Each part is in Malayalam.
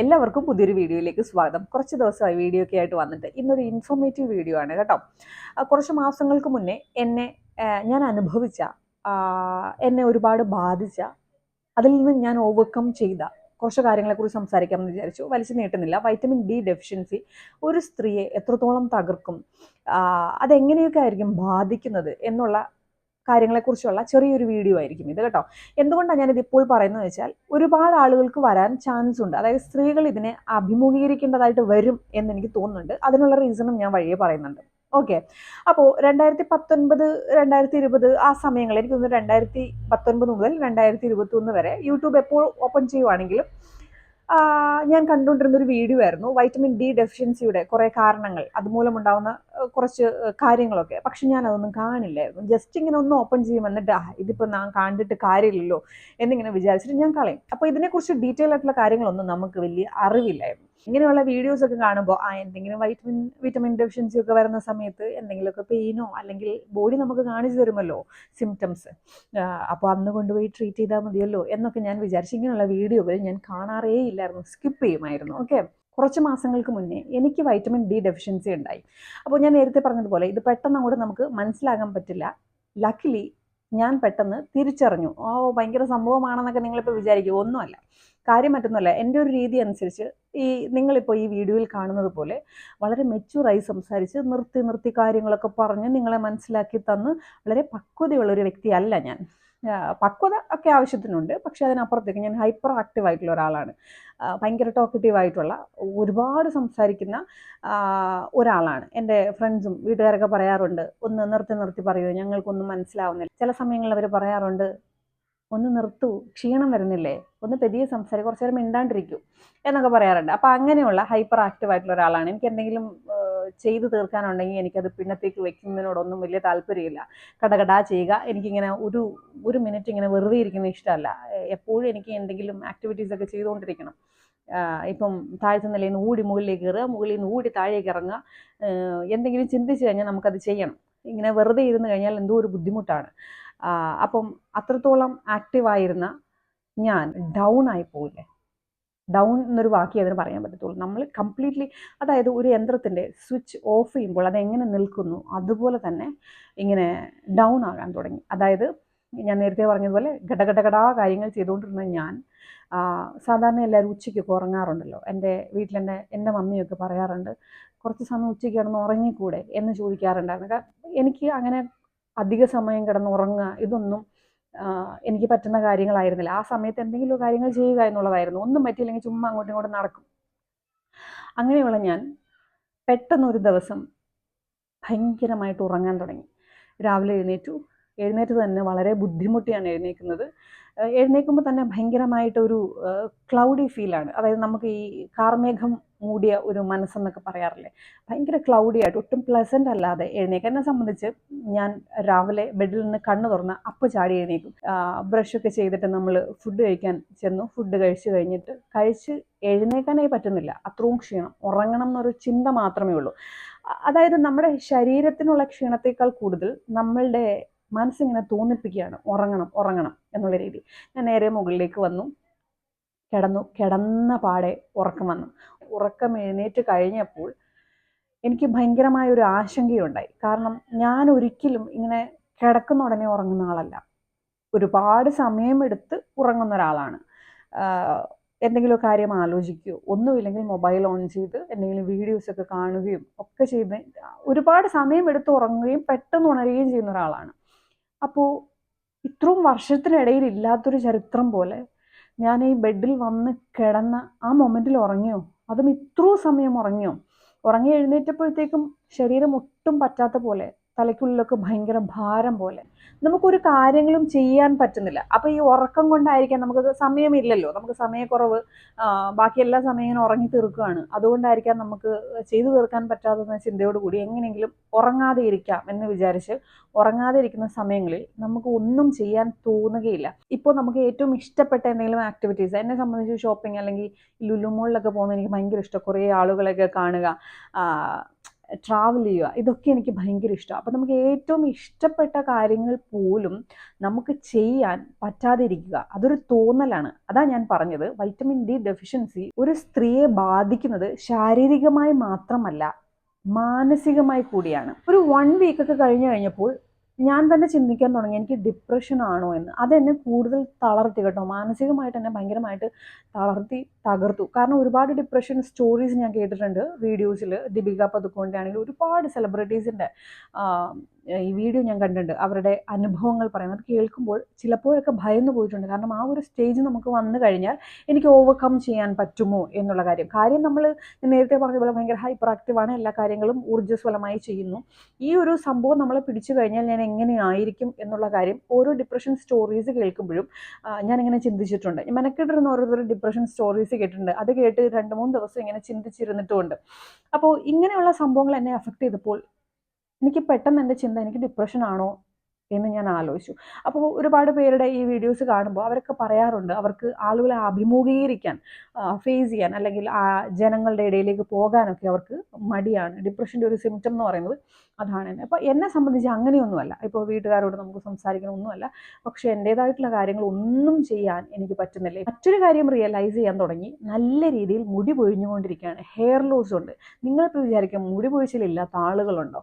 എല്ലാവർക്കും പുതിയൊരു വീഡിയോയിലേക്ക് സ്വാഗതം. കുറച്ച് ദിവസമായി വീഡിയോ ഒക്കെ ആയിട്ട് വന്നിട്ട് ഇന്നൊരു ഇൻഫോർമേറ്റീവ് വീഡിയോ ആണ് കേട്ടോ. കുറച്ച് മാസങ്ങൾക്ക് മുന്നേ എന്നെ ഞാൻ അനുഭവിച്ച എന്നെ ഒരുപാട് ബാധിച്ച അതിൽ നിന്ന് ഞാൻ ഓവർകം ചെയ്ത കുറച്ച് കാര്യങ്ങളെക്കുറിച്ച് സംസാരിക്കാമെന്ന് വിചാരിച്ചു. വലിച്ചു നീട്ടുന്നില്ല. വൈറ്റമിൻ ഡി ഡെഫിഷ്യൻസി ഒരു സ്ത്രീയെ എത്രത്തോളം തകർക്കും അതെങ്ങനെയൊക്കെ ആയിരിക്കും ബാധിക്കുന്നത് എന്നുള്ള കാര്യങ്ങളെക്കുറിച്ചുള്ള ചെറിയൊരു വീഡിയോ ആയിരിക്കും ഇത് കേട്ടോ. എന്തുകൊണ്ടാണ് ഞാനിത് ഇപ്പോൾ പറയുന്നത് വെച്ചാൽ ഒരുപാട് ആളുകൾക്ക് വരാൻ ചാൻസ് ഉണ്ട്. അതായത് സ്ത്രീകൾ ഇതിനെ അഭിമുഖീകരിക്കേണ്ടതായിട്ട് വരും എന്ന് എനിക്ക് തോന്നുന്നുണ്ട്. അതിനുള്ള റീസണും ഞാൻ വഴിയെ പറയുന്നുണ്ട്. ഓക്കെ അപ്പോൾ രണ്ടായിരത്തി പത്തൊൻപത് രണ്ടായിരത്തി ഇരുപത് ആ സമയങ്ങളിൽ എനിക്ക് തോന്നുന്നു രണ്ടായിരത്തി പത്തൊൻപത് മുതൽ രണ്ടായിരത്തി ഇരുപത്തി ഒന്ന് വരെ യൂട്യൂബ് എപ്പോൾ ഓപ്പൺ ചെയ്യുവാണെങ്കിലും ഞാൻ കണ്ടുകൊണ്ടിരുന്ന ഒരു വീഡിയോ ആയിരുന്നു. വൈറ്റമിൻ ഡി ഡെഫിഷ്യൻസിയുടെ കുറേ കാരണങ്ങൾ. അതുമൂലം ഉണ്ടാകുന്ന കുറച്ച് കാര്യങ്ങളൊക്കെ. പക്ഷെ ഞാൻ അതൊന്നും കാണില്ലായിരുന്നു. ജസ്റ്റ് ഇങ്ങനെ ഒന്ന് ഓപ്പൺ ചെയ്യും എന്നിട്ട് ആ ഇതിപ്പോൾ ഞാൻ കണ്ടിട്ട് കാര്യമില്ലല്ലോ എന്നിങ്ങനെ വിചാരിച്ചിട്ട് ഞാൻ കളയും. അപ്പോൾ ഇതിനെക്കുറിച്ച് ഡീറ്റെയിൽ ആയിട്ടുള്ള കാര്യങ്ങളൊന്നും നമുക്ക് വലിയ അറിവില്ലായിരുന്നു. ഇങ്ങനെയുള്ള വീഡിയോസ് ഒക്കെ കാണുമ്പോൾ ആ എന്തെങ്കിലും വൈറ്റമിൻ വിറ്റമിൻ ഡെഫിഷ്യൻസി ഒക്കെ വരുന്ന സമയത്ത് എന്തെങ്കിലുമൊക്കെ പെയിനോ അല്ലെങ്കിൽ ബോഡി നമുക്ക് കാണിച്ചു തരുമല്ലോ സിംറ്റംസ് അപ്പോൾ അന്ന് കൊണ്ടുപോയി ട്രീറ്റ് ചെയ്താൽ മതിയല്ലോ എന്നൊക്കെ ഞാൻ വിചാരിച്ചു ഇങ്ങനെയുള്ള വീഡിയോകൾ ഞാൻ കാണാറേ ഇല്ലായിരുന്നു. സ്കിപ്പ് ചെയ്യുമായിരുന്നു ഓക്കെ കുറച്ച് മാസങ്ങൾക്ക് മുന്നേ എനിക്ക് വൈറ്റമിൻ ഡി ഡെഫിഷ്യൻസി ഉണ്ടായി. അപ്പോൾ ഞാൻ നേരത്തെ പറഞ്ഞതുപോലെ ഇത് പെട്ടെന്ന് അങ്ങോട്ട് നമുക്ക് മനസ്സിലാകാൻ പറ്റില്ല. ലക്കിലി ഞാൻ പെട്ടെന്ന് തിരിച്ചറിഞ്ഞു. ഓ ഭയങ്കര സംഭവമാണെന്നൊക്കെ നിങ്ങളിപ്പോൾ വിചാരിക്കും. ഒന്നുമല്ല. കാര്യം മറ്റൊന്നുമല്ല എന്റെ ഒരു രീതി അനുസരിച്ച് ഈ നിങ്ങളിപ്പോൾ ഈ വീഡിയോയിൽ കാണുന്നത് പോലെ വളരെ മെച്യൂറായി സംസാരിച്ച് നിർത്തി നിർത്തി കാര്യങ്ങളൊക്കെ പറഞ്ഞ് നിങ്ങളെ മനസ്സിലാക്കി തന്ന് വളരെ പക്വതയുള്ള ഒരു വ്യക്തിയല്ല ഞാൻ. പക്വത ഒക്കെ ആവശ്യത്തിനുണ്ട് പക്ഷേ അതിനപ്പുറത്തേക്ക് ഞാൻ ഹൈപ്പർ ആക്റ്റീവ് ആയിട്ടുള്ള ഒരാളാണ്. ഭയങ്കര ടോക്കറ്റീവ് ആയിട്ടുള്ള ഒരുപാട് സംസാരിക്കുന്ന ഒരാളാണ്. എന്റെ ഫ്രണ്ട്സും വീട്ടുകാരൊക്കെ പറയാറുണ്ട് ഒന്ന് നിർത്തി നിർത്തി പറയുമോ ഞങ്ങൾക്കൊന്നും മനസ്സിലാവുന്നില്ല. ചില സമയങ്ങളിൽ അവർ പറയാറുണ്ട് ഒന്ന് നിർത്തു ക്ഷീണം വരുന്നില്ലേ? ഒന്ന് പെതിയെ സംസാരിക്കും കുറച്ച് നേരം മിണ്ടാണ്ടിരിക്കൂ എന്നൊക്കെ പറയാറുണ്ട്. അപ്പോൾ അങ്ങനെയുള്ള ഹൈപ്പർ ആക്റ്റീവ് ആയിട്ടുള്ള ഒരാളാണ്. എനിക്ക് എന്തെങ്കിലും ചെയ്തു തീർക്കാനുണ്ടെങ്കിൽ എനിക്കത് പിന്നത്തേക്ക് വെക്കുന്നതിനോടൊന്നും വലിയ താല്പര്യമില്ല. കടകടാ ചെയ്യുക. എനിക്കിങ്ങനെ ഒരു ഒരു മിനിറ്റ് ഇങ്ങനെ വെറുതെ ഇരിക്കുന്ന ഇഷ്ടമല്ല. എപ്പോഴും എനിക്ക് എന്തെങ്കിലും ആക്ടിവിറ്റീസൊക്കെ ചെയ്തുകൊണ്ടിരിക്കണം. ഇപ്പം താഴ്ത്ത നിലയിൽ നിന്ന് ഊടി മുകളിലേക്ക് കയറുക മുകളിൽ നിന്ന് ഊടി താഴേക്ക് ഇറങ്ങുക എന്തെങ്കിലും ചിന്തിച്ച് കഴിഞ്ഞാൽ നമുക്കത് ചെയ്യണം. ഇങ്ങനെ വെറുതെ ഇരുന്ന് കഴിഞ്ഞാൽ എന്തോ ഒരു ബുദ്ധിമുട്ടാണ്. അപ്പം അത്രത്തോളം ആക്റ്റീവായിരുന്ന ഞാൻ ഡൗൺ ആയി പോയില്ലേ? ഡൗൺ എന്നൊരു വാക്കി അതിന് പറയാൻ പറ്റത്തുള്ളൂ. നമ്മൾ കംപ്ലീറ്റ്ലി അതായത് ഒരു യന്ത്രത്തിന്റെ സ്വിച്ച് ഓഫ് ചെയ്യുമ്പോൾ അത് എങ്ങനെ നിൽക്കുന്നു? അതുപോലെ തന്നെ ഇങ്ങനെ ഡൗൺ ആകാൻ തുടങ്ങി. അതായത് ഞാൻ നേരത്തെ പറഞ്ഞതുപോലെ ഘടഘടഘടാ കാര്യങ്ങൾ ചെയ്തുകൊണ്ടിരുന്ന ഞാൻ സാധാരണ എല്ലാവരും ഉച്ചയ്ക്ക് ഉറങ്ങാറുണ്ടല്ലോ. എന്റെ വീട്ടിലെന്റെ എന്റെ മമ്മിയൊക്കെ പറയാറുണ്ട് കുറച്ച് സമയം ഉച്ചയ്ക്ക് കിടന്ന് ഉറങ്ങിക്കൂടെ? എന്ന് ചോദിക്കാറുണ്ടായിരുന്നു. കാരണം എനിക്ക് അങ്ങനെ അധിക സമയം കിടന്ന് ഉറങ്ങുക ഇതൊന്നും എനിക്ക് പറ്റുന്ന കാര്യങ്ങളായിരുന്നില്ല. ആ സമയത്ത് എന്തെങ്കിലും കാര്യങ്ങൾ ചെയ്യുക എന്നുള്ളതായിരുന്നു. ഒന്നും പറ്റിയില്ലെങ്കിൽ ചുമ്മാ അങ്ങോട്ടും ഇങ്ങോട്ടും നടക്കും. അങ്ങനെയുള്ള ഞാൻ പെട്ടെന്നൊരു ദിവസം ഭയങ്കരമായിട്ട് ഉറങ്ങാൻ തുടങ്ങി. രാവിലെ എഴുന്നേറ്റു. എഴുന്നേറ്റ് തന്നെ വളരെ ബുദ്ധിമുട്ടിയാണ് എഴുന്നേൽക്കുന്നത് ഏഹ് എഴുന്നേൽക്കുമ്പോൾ തന്നെ ഭയങ്കരമായിട്ടൊരു ക്ലൗഡി ഫീലാണ് അതായത് നമുക്ക് ഈ കാർമേഘം മൂടിയ ഒരു മനസ്സെന്നൊക്കെ പറയാറില്ലേ? ഭയങ്കര ക്ലൗഡി ആയിട്ട് ഒട്ടും പ്ലസന്റ് അല്ലാതെ എഴുന്നേൽക്കാൻ എന്നെ സംബന്ധിച്ച് ഞാൻ രാവിലെ ബെഡിൽ നിന്ന് കണ്ണു തുറന്ന് അപ്പ് ചാടി എഴുന്നേക്കും ബ്രഷൊക്കെ ചെയ്തിട്ട് നമ്മൾ ഫുഡ് കഴിക്കാൻ ചെന്നു. ഫുഡ് കഴിച്ചു കഴിഞ്ഞിട്ട് കഴിച്ച് എഴുന്നേക്കാനായി പറ്റുന്നില്ല. അത്രയും ക്ഷീണം. ഉറങ്ങണം എന്നൊരു ചിന്ത മാത്രമേ ഉള്ളൂ. അതായത് നമ്മുടെ ശരീരത്തിനുള്ള ക്ഷീണത്തേക്കാൾ കൂടുതൽ നമ്മളുടെ മനസ്സിങ്ങനെ തോന്നിപ്പിക്കുകയാണ്. ഉറങ്ങണം ഉറങ്ങണം എന്നുള്ള രീതി. ഞാൻ നേരെ മുകളിലേക്ക് വന്നു. കിടന്നു. കിടന്ന പാടെ ഉറക്കം വന്നു. ഉറക്കം എഴുന്നേറ്റ് കഴിഞ്ഞപ്പോൾ എനിക്ക് ഭയങ്കരമായ ഒരു ആശങ്കയുണ്ടായി. കാരണം ഞാൻ ഒരിക്കലും ഇങ്ങനെ കിടക്കുന്ന ഉടനെ ഉറങ്ങുന്ന ആളല്ല. ഒരുപാട് സമയമെടുത്ത് ഉറങ്ങുന്ന ഒരാളാണ്. എന്തെങ്കിലും കാര്യം ആലോചിക്കുകയോ ഒന്നുമില്ലെങ്കിൽ മൊബൈൽ ഓൺ ചെയ്ത് എന്തെങ്കിലും വീഡിയോസ് ഒക്കെ കാണുകയും ഒക്കെ ചെയ്ത് ഒരുപാട് സമയമെടുത്ത് ഉറങ്ങുകയും പെട്ടെന്ന് ഉണരുകയും ചെയ്യുന്ന ഒരാളാണ്. അപ്പോൾ ഇത്രയും വർഷത്തിനിടയിൽ ഇല്ലാത്തൊരു ചരിത്രം പോലെ ഞാൻ ഈ ബെഡിൽ വന്ന് കിടന്ന ആ മൊമെന്റിൽ ഉറങ്ങിയോ? അതും ഇത്രയും സമയം ഉറങ്ങിയോ? ഉറങ്ങി എഴുന്നേറ്റപ്പോഴത്തേക്കും ശരീരം ഒട്ടും പറ്റാത്ത പോലെ തലയ്ക്കുള്ളിലൊക്കെ ഭയങ്കര ഭാരം പോലെ. നമുക്കൊരു കാര്യങ്ങളും ചെയ്യാൻ പറ്റുന്നില്ല. അപ്പോൾ ഈ ഉറക്കം കൊണ്ടായിരിക്കാം നമുക്ക് സമയമില്ലല്ലോ. നമുക്ക് സമയക്കുറവ് ബാക്കി എല്ലാ സമയം ഉറങ്ങി തീർക്കുകയാണ്. അതുകൊണ്ടായിരിക്കാം നമുക്ക് ചെയ്തു തീർക്കാൻ പറ്റാത്ത ചിന്തയോടുകൂടി എങ്ങനെയെങ്കിലും ഉറങ്ങാതെ ഇരിക്കാം എന്ന് വിചാരിച്ച് ഉറങ്ങാതെ ഇരിക്കുന്ന സമയങ്ങളിൽ നമുക്ക് ഒന്നും ചെയ്യാൻ തോന്നുകയില്ല. ഇപ്പോൾ നമുക്ക് ഏറ്റവും ഇഷ്ടപ്പെട്ട എന്തെങ്കിലും ആക്ടിവിറ്റീസ് എന്നെ സംബന്ധിച്ച് ഷോപ്പിംഗ് അല്ലെങ്കിൽ ലുലുമോളിലൊക്കെ പോകുന്നത് എനിക്ക് ഭയങ്കര ഇഷ്ടം. കുറേ ആളുകളൊക്കെ കാണുക. ട്രാവൽ ചെയ്യുക. ഇതൊക്കെ എനിക്ക് ഭയങ്കര ഇഷ്ടമാണ് അപ്പോൾ നമുക്ക് ഏറ്റവും ഇഷ്ടപ്പെട്ട കാര്യങ്ങൾ പോലും നമുക്ക് ചെയ്യാൻ പറ്റാതിരിക്കുക. അതൊരു തോന്നലാണ്. അതാ ഞാൻ പറഞ്ഞത്. വൈറ്റമിൻ ഡി ഡെഫിഷ്യൻസി ഒരു സ്ത്രീയെ ബാധിക്കുന്നത് ശാരീരികമായി മാത്രമല്ല മാനസികമായി കൂടിയാണ്. ഒരു വൺ വീക്കൊക്കെ കഴിഞ്ഞു കഴിഞ്ഞപ്പോൾ ഞാൻ തന്നെ ചിന്തിക്കാൻ തുടങ്ങി എനിക്ക് ഡിപ്രഷൻ ആണോ എന്ന്. അതെന്നെ കൂടുതൽ തളർത്തി കേട്ടോ. മാനസികമായിട്ട് എന്നെ ഭയങ്കരമായിട്ട് തളർത്തി തകർത്തു. കാരണം ഒരുപാട് ഡിപ്രഷൻ സ്റ്റോറീസ് ഞാൻ കേട്ടിട്ടുണ്ട്. വീഡിയോസിൽ ദീപിക പതുക്കോണ്ടെ ആണെങ്കിൽ ഒരുപാട് സെലിബ്രിറ്റീസിന്റെ ഈ വീഡിയോ ഞാൻ കണ്ടിട്ടുണ്ട്. അവരുടെ അനുഭവങ്ങൾ പറയുന്നത് കേൾക്കുമ്പോൾ ചിലപ്പോഴൊക്കെ ഭയന്ന് പോയിട്ടുണ്ട്. കാരണം ആ ഒരു സ്റ്റേജ് നമുക്ക് വന്നു കഴിഞ്ഞാൽ എനിക്ക് ഓവർകം ചെയ്യാൻ പറ്റുമോ എന്നുള്ള കാര്യം. കാര്യം നമ്മൾ നേരത്തെ പറഞ്ഞ പോലെ ഭയങ്കര ഹൈപ്പർ ആക്റ്റീവാണ് എല്ലാ കാര്യങ്ങളും ഊർജസ്വലമായി ചെയ്യുന്നു. ഈ ഒരു സംഭവം നമ്മളെ പിടിച്ചു കഴിഞ്ഞാൽ ഞാൻ എങ്ങനെയായിരിക്കും എന്നുള്ള കാര്യം ഓരോ ഡിപ്രഷൻ സ്റ്റോറീസ് കേൾക്കുമ്പോഴും ഞാനിങ്ങനെ ചിന്തിച്ചിട്ടുണ്ട്. മെനക്കെട്ടിരുന്ന ഓരോരുത്തരും ഡിപ്രഷൻ സ്റ്റോറീസ് കേട്ടിട്ടുണ്ട്. അത് കേട്ട് രണ്ട് മൂന്ന് ദിവസം ഇങ്ങനെ ചിന്തിച്ചിരുന്നിട്ടുമുണ്ട്. അപ്പോൾ ഇങ്ങനെയുള്ള സംഭവങ്ങൾ എന്നെ അഫക്റ്റ് ചെയ്തപ്പോൾ എനിക്ക് പെട്ടെന്ന് എന്റെ ചിന്ത എനിക്ക് ഡിപ്രഷൻ ആണോ എന്ന് ഞാൻ ആലോചിച്ചു. അപ്പോൾ ഒരുപാട് പേരുടെ ഈ വീഡിയോസ് കാണുമ്പോൾ അവരൊക്കെ പറയാറുണ്ട് അവർക്ക് ആളുകളെ അഭിമുഖീകരിക്കാൻ ഫേസ് ചെയ്യാൻ അല്ലെങ്കിൽ ആ ജനങ്ങളുടെ ഇടയിലേക്ക് പോകാനൊക്കെ അവർക്ക് മടിയാണ്. ഡിപ്രഷന്റെ ഒരു സിംറ്റം എന്ന് പറയുന്നത് അതാണ് എന്നെ അപ്പോൾ എന്നെ സംബന്ധിച്ച് അങ്ങനെയൊന്നുമല്ല. ഇപ്പോൾ വീട്ടുകാരോട് നമുക്ക് സംസാരിക്കണമൊന്നുമല്ല പക്ഷേ എന്റേതായിട്ടുള്ള കാര്യങ്ങൾ ഒന്നും ചെയ്യാൻ എനിക്ക് പറ്റുന്നില്ല. മറ്റൊരു കാര്യം റിയലൈസ് ചെയ്യാൻ തുടങ്ങി. നല്ല രീതിയിൽ മുടി പൊഴിഞ്ഞുകൊണ്ടിരിക്കുകയാണ്. ഹെയർ ലോസ് ഉണ്ട്. നിങ്ങളിപ്പോൾ വിചാരിക്കും മുടി പൊഴിച്ചിലില്ലാത്ത ആളുകളുണ്ടോ?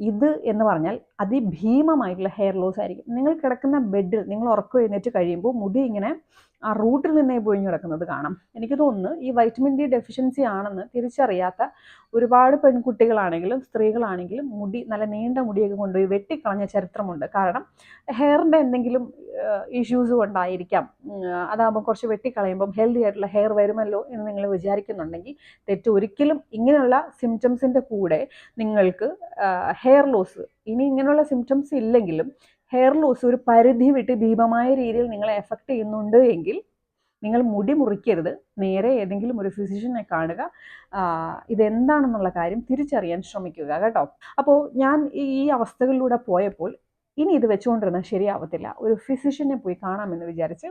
ഇത് എന്ന് പറഞ്ഞാൽ അതിഭീമമായിട്ടുള്ള ഹെയർ ലോസ് ആയിരിക്കും. നിങ്ങൾ കിടക്കുന്ന ബെഡിൽ നിങ്ങൾ ഉറക്കം എഴുന്നേറ്റ് കഴിയുമ്പോൾ മുടി ഇങ്ങനെ ആ റൂട്ടിൽ നിന്നേ പൊഴിഞ്ഞു കിടക്കുന്നത് കാണാം. എനിക്ക് തോന്നുന്നു ഈ വൈറ്റമിൻ ഡി ഡെഫിഷ്യൻസി ആണെന്ന് തിരിച്ചറിയാത്ത ഒരുപാട് പെൺകുട്ടികളാണെങ്കിലും സ്ത്രീകളാണെങ്കിലും മുടി നല്ല നീണ്ട മുടിയൊക്കെ കൊണ്ടുപോയി വെട്ടിക്കളഞ്ഞ ചരിത്രമുണ്ട്. കാരണം ഹെയറിന്റെ എന്തെങ്കിലും ഇഷ്യൂസ് കൊണ്ടായിരിക്കാം അതാകുമ്പോൾ കുറച്ച് വെട്ടിക്കളയുമ്പം ഹെൽത്തി ആയിട്ടുള്ള ഹെയർ വരുമല്ലോ എന്ന് നിങ്ങൾ വിചാരിക്കുന്നുണ്ടെങ്കിൽ തെറ്റ് ഒരിക്കലും ഇങ്ങനെയുള്ള സിംറ്റംസിന്റെ കൂടെ നിങ്ങൾക്ക് ഹെയർ ലോസ് ഇനി ഇങ്ങനെയുള്ള സിംറ്റംസ് ഇല്ലെങ്കിലും ഹെയർ ലോസ് ഒരു പരിധി വിട്ട് ഭീമമായ രീതിയിൽ നിങ്ങളെ എഫക്റ്റ് ചെയ്യുന്നുണ്ട് എങ്കിൽ നിങ്ങൾ മുടി മുറിക്കരുത്. നേരെ ഏതെങ്കിലും ഒരു ഫിസിഷ്യനെ കാണുക. ഇതെന്താണെന്നുള്ള കാര്യം തിരിച്ചറിയാൻ ശ്രമിക്കുക കേട്ടോ. അപ്പോൾ ഞാൻ ഈ അവസ്ഥകളിലൂടെ പോയപ്പോൾ ഇനി ഇത് വെച്ചുകൊണ്ടിരുന്നാൽ ശരിയാവത്തില്ല. ഒരു ഫിസിഷ്യനെ പോയി കാണാമെന്ന് വിചാരിച്ച്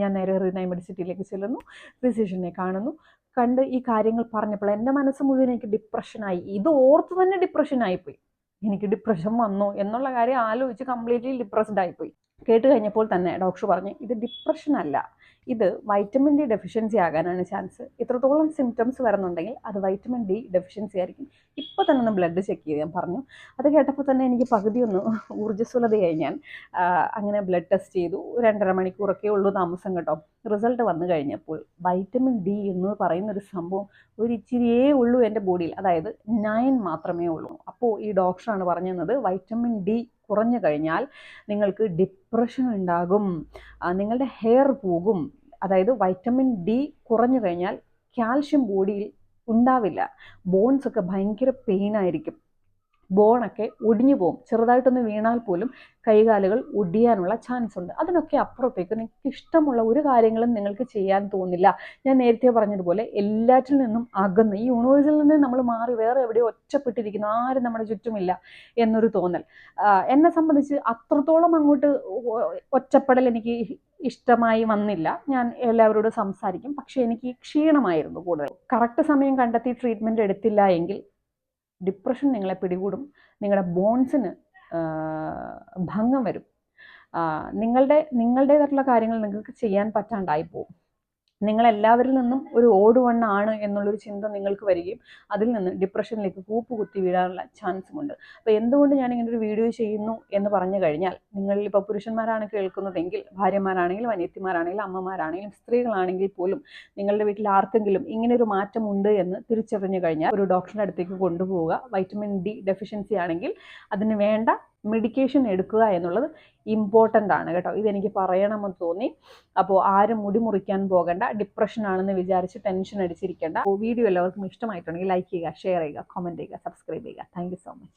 ഞാൻ നേരെ റീനൈ മെഡിസിറ്റിയിലേക്ക് ചെല്ലുന്നു. ഫിസിഷ്യനെ കാണുന്നു. കണ്ട് ഈ കാര്യങ്ങൾ പറഞ്ഞപ്പോൾ എന്റെ മനസ്സ് മുഴുവൻ എനിക്ക് ഡിപ്രഷനായി ഇത് ഓർത്ത് തന്നെ ഡിപ്രഷനായിപ്പോയി എനിക്ക് ഡിപ്രഷൻ വന്നു എന്നുള്ള കാര്യം ആലോചിച്ച് കംപ്ലീറ്റ്ലി ഡിപ്രസ്ഡ് ആയിപ്പോയി. കേട്ട് കഴിഞ്ഞപ്പോൾ തന്നെ ഡോക്ടർ പറഞ്ഞു ഇത് ഡിപ്രഷൻ അല്ല. ഇത് വൈറ്റമിൻ ഡി ഡെഫിഷ്യൻസി ആകാനാണ് ചാൻസ് ഇത്രത്തോളം സിംറ്റംസ് വരുന്നുണ്ടെങ്കിൽ അത് വൈറ്റമിൻ ഡി ഡെഫിഷ്യൻസി ആയിരിക്കും. ഇപ്പോൾ തന്നെ ഒന്ന് ബ്ലഡ് ചെക്ക് ചെയ്ത് ഞാൻ പറഞ്ഞു. അത് കേട്ടപ്പോൾ തന്നെ എനിക്ക് പകുതി ഒന്ന് ഊർജസ്വലതയായി ഞാൻ അങ്ങനെ ബ്ലഡ് ടെസ്റ്റ് ചെയ്തു. രണ്ടര മണിക്കൂറൊക്കെ ഉള്ളൂ താമസം കേട്ടോ. റിസൾട്ട് വന്നു കഴിഞ്ഞപ്പോൾ വൈറ്റമിൻ ഡി എന്ന് പറയുന്ന ഒരു സംഭവം ഒരു ഇച്ചിരിയേ ഉള്ളൂ എന്റെ ബോഡിയിൽ അതായത് നയൻ മാത്രമേ ഉള്ളൂ. അപ്പോൾ ഈ ഡോക്ടറാണ് പറഞ്ഞത് വൈറ്റമിൻ ഡി കുറഞ്ഞു കഴിഞ്ഞാൽ നിങ്ങൾക്ക് ഡിപ്രഷൻ ഉണ്ടാകും. നിങ്ങളുടെ ഹെയർ പോകും. അതായത് വൈറ്റമിൻ ഡി കുറഞ്ഞു കഴിഞ്ഞാൽ കാൽഷ്യം ബോഡിയിൽ ഉണ്ടാവില്ല. ബോൺസ് ഒക്കെ ഭയങ്കര പെയിൻ ആയിരിക്കും. ബോണൊക്കെ ഒടിഞ്ഞു പോകും. ചെറുതായിട്ടൊന്ന് വീണാൽ പോലും കൈകാലുകൾ ഒടിയാനുള്ള ചാൻസ് ഉണ്ട്. അതിനൊക്കെ അപ്പുറത്തേക്ക് നിങ്ങൾക്ക് ഇഷ്ടമുള്ള ഒരു കാര്യങ്ങളും നിങ്ങൾക്ക് ചെയ്യാൻ തോന്നില്ല. ഞാൻ നേരത്തെ പറഞ്ഞതുപോലെ എല്ലാറ്റിൽ നിന്നും അകന്ന് ഈ യൂണിവേഴ്സിൽ നിന്ന് നമ്മൾ മാറി വേറെ എവിടെയോ ഒറ്റപ്പെട്ടിരിക്കുന്നു. ആരും നമ്മുടെ ചുറ്റുമില്ല എന്നൊരു തോന്നൽ. എന്നെ സംബന്ധിച്ച് അത്രത്തോളം അങ്ങോട്ട് ഒറ്റപ്പെടൽ എനിക്ക് ഇഷ്ടമായി വന്നില്ല. ഞാൻ എല്ലാവരോടും സംസാരിക്കും. പക്ഷേ എനിക്ക് ക്ഷീണമായിരുന്നു കൂടുതൽ. കറക്റ്റ് സമയം കണ്ടെത്തി ട്രീറ്റ്മെന്റ് എടുത്തില്ല എങ്കിൽ ഡിപ്രഷൻ നിങ്ങളെ പിടികൂടും. നിങ്ങളുടെ ബോൺസിന് ഭംഗം വരും. നിങ്ങളുടെ നിങ്ങളുടേതായിട്ടുള്ള കാര്യങ്ങൾ നിങ്ങൾക്ക് ചെയ്യാൻ പറ്റാണ്ടായി പോകും നിങ്ങളെല്ലാവരിൽ നിന്നും ഒരു ഓട് വണ്ണാണ് എന്നുള്ളൊരു ചിന്ത നിങ്ങൾക്ക് വരികയും അതിൽ നിന്ന് ഡിപ്രഷനിലേക്ക് കൂപ്പ് കുത്തി വീഴാനുള്ള ചാൻസും ഉണ്ട്. അപ്പോൾ എന്തുകൊണ്ട് ഞാൻ ഇങ്ങനെ ഒരു വീഡിയോ ചെയ്യുന്നു എന്ന് പറഞ്ഞു കഴിഞ്ഞാൽ നിങ്ങൾ ഇപ്പോൾ പുരുഷന്മാരാണ് കേൾക്കുന്നതെങ്കിൽ ഭാര്യമാരാണെങ്കിലും അനിയത്തിമാരാണെങ്കിലും അമ്മമാരാണെങ്കിലും സ്ത്രീകളാണെങ്കിൽ പോലും നിങ്ങളുടെ വീട്ടിൽ ആർക്കെങ്കിലും ഇങ്ങനെ ഒരു മാറ്റമുണ്ട് എന്ന് തിരിച്ചറിഞ്ഞു കഴിഞ്ഞാൽ ഒരു ഡോക്ടറിന്റെ അടുത്തേക്ക് കൊണ്ടുപോവുക. വൈറ്റമിൻ ഡി ഡെഫിഷ്യൻസി ആണെങ്കിൽ അതിന് വേണ്ട മെഡിക്കേഷൻ എടുക്കുക എന്നുള്ളത് ഇമ്പോർട്ടന്റ് ആണ് കേട്ടോ. ഇതെനിക്ക് പറയണമെന്ന് തോന്നി. അപ്പോൾ ആരും മുടി മുറിക്കാൻ പോകണ്ട ഡിപ്രഷൻ ആണെന്ന് വിചാരിച്ച് ടെൻഷൻ അടിച്ചിരിക്കേണ്ട. വീഡിയോ എല്ലാവർക്കും ഇഷ്ടമായിട്ടുണ്ടെങ്കിൽ ലൈക്ക് ചെയ്യുക ഷെയർ ചെയ്യുക കമന്റ് ചെയ്യുക സബ്സ്ക്രൈബ് ചെയ്യുക. Thank so much